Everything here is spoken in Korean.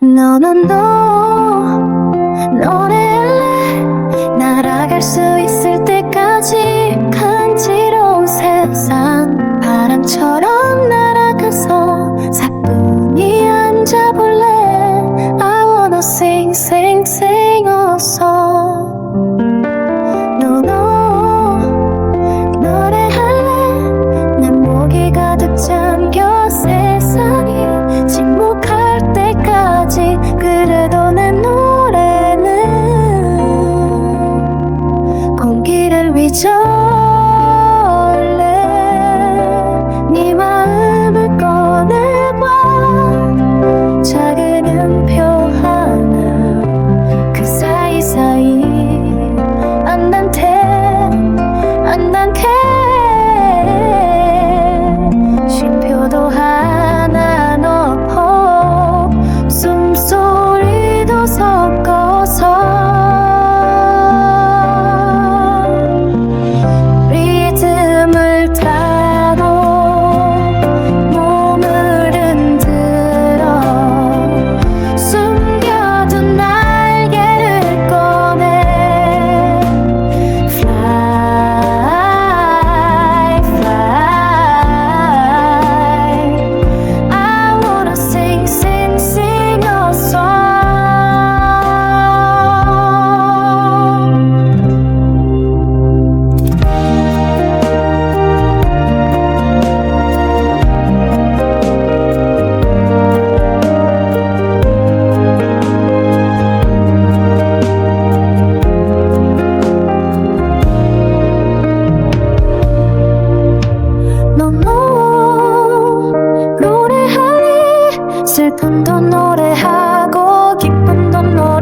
너는 너 노래할래 날아갈 수 있을 때까지 간지러운 세상. 바람처럼 날아가서 사뿐히 앉아볼래? I wanna sing sing sing. 절레, 네 마음을 꺼내봐. 작은 은표 슬픔도 노래하고 기쁨도 노래